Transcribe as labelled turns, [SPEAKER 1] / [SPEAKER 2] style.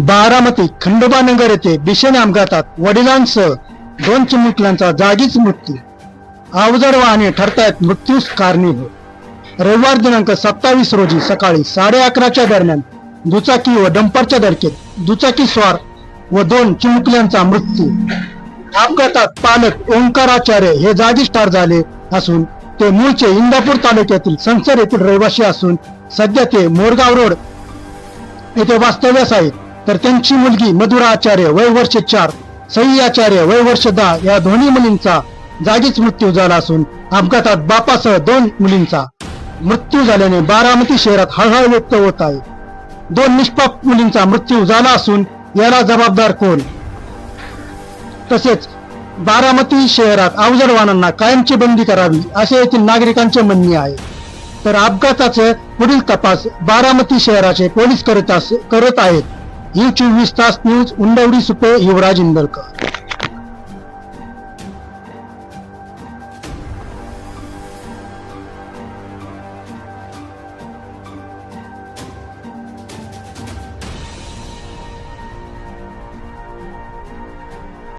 [SPEAKER 1] बारामती खंडोबानगर येथे भीषण अपघातात वडिलांसह दोन चिमुकल्यांचा जागीच मृत्यू. अवजड वाहने ठरतायत मृत्यूस कारणीभूत रविवार दिनांक सत्तावीस रोजी सकाळी साडे अकराच्या दरम्यान दुचाकी व डंपरच्या धडकेत दुचाकी स्वार व दोन चिमुकल्यांचा मृत्यू. अपघातात पालक ओंकाराचार्य हे जागीच ठार झाले असून ते मूळचे इंदापूर तालुक्यातील संसर येथील रहिवासी असून सध्या ते मोरगाव रोड येथे वास्तव्यास आहेत. तर त्यांची मुलगी मधुरा आचार्य वय वर्ष चार सई आचार्य वय वर्ष दहा या दोन्ही मुलींचा जागीच मृत्यू झाला असून अपघातात बापासह दोन मुलींचा मृत्यू झाल्याने बारामती शहरात हळहळ व्यक्त होत आहे. दोन निष्पाप मुलींचा मृत्यू झाला असून याला जबाबदार कोण? तसेच बारामती शहरात अवजड वाहनांना कायमची बंदी करावी असे येथील नागरिकांचे म्हणणे आहे. तर अपघाताचे पुढील तपास बारामती शहराचे पोलीस करत अस- करत आहेत. ही चोवीस तास न्यूज उंडवडी सुपे युवराज इंदरकर.